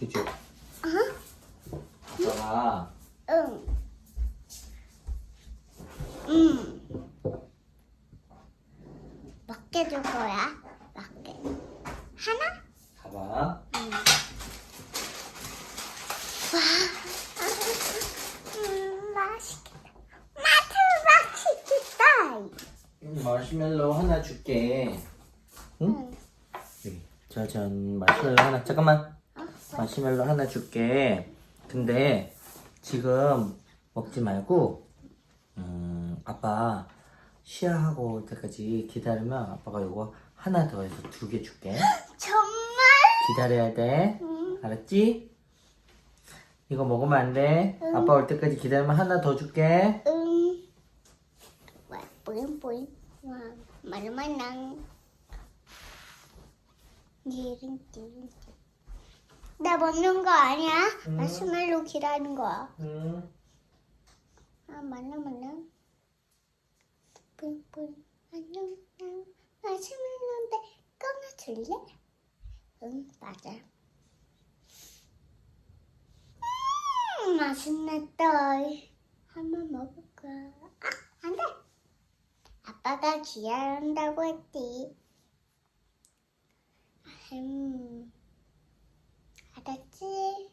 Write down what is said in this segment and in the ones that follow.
주주. 아빠가 응. 응. 몇 개 줄 거야? 몇 개? 하나? 봐봐. 응. 와. 음, 맛있겠다. 마트 맛있겠다. 음, 마시멜로 하나 줄게. 응? 응. 여기. 짜잔. 마시멜로 하나. 잠깐만. 어? 마시멜로 하나 줄게. 근데 지금 먹지 말고 음, 아빠 시야하고 올 때까지 기다리면 아빠가 이거 하나 더 해서 두 개 줄게. 정말? 기다려야 돼. 응. 알았지? 이거 먹으면 안 돼. 아빠 올 때까지 기다리면 하나 더 줄게. 응. 와, 뿌잉 뿌잉. 와, 말만랑. 나 먹는 거 아니야? 응. 마시멜로 기다리는 거야. 응. 아, 말랑. 뿌잉 뿌잉. 안녕. 난 마시멜로인데 꺼내줄래? 응, 맞아. 음, 맛있겠다. 한번 먹을까? 아, 안 돼. 아빠가 기다린다고 했지. 음, 알았지?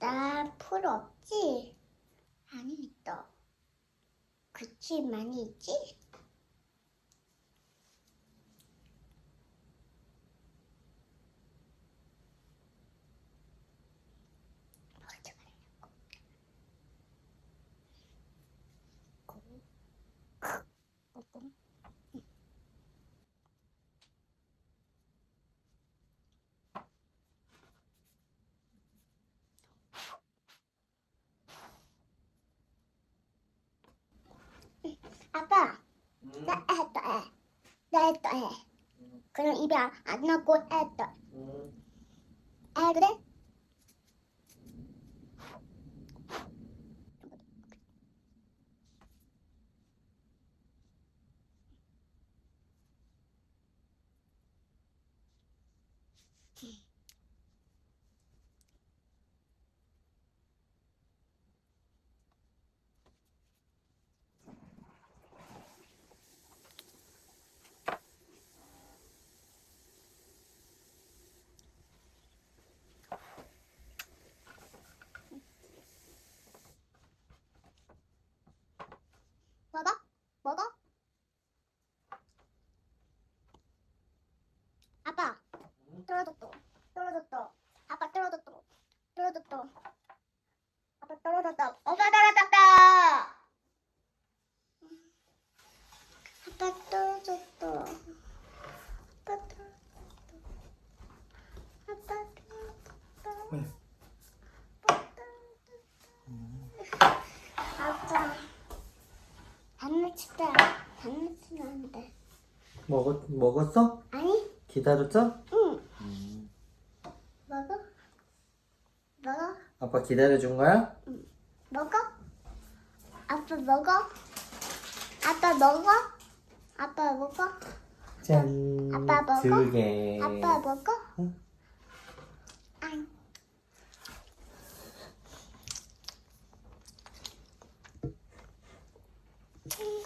나 풀 없지? 아니, 있다. 그치, 많이 있지 말라고. 꽁꽁. 아빠, 나 했다 해. 나 했다 해. 그럼 입에 안, 안 넣고 했다. 응. 아 그래? 먹어? 아빠 떨어졌어. 떨어졌어. 아빠 떨어졌어. 떨어졌어. 아빠 떨어졌다 엄마 떨어졌다 아빠 떨어졌다 아빠 떨어졌다 아빠 떨어졌다 먹었, 먹었어? 아니, 기다렸어? 응. 음. 먹어. 먹어. 아빠 기다려준 거야? 응 먹어. 아빠 먹어. 아빠 먹어. 아빠 먹어. 짠. 아빠 먹어? 두 개. 아빠 먹어. 응. 안. 음.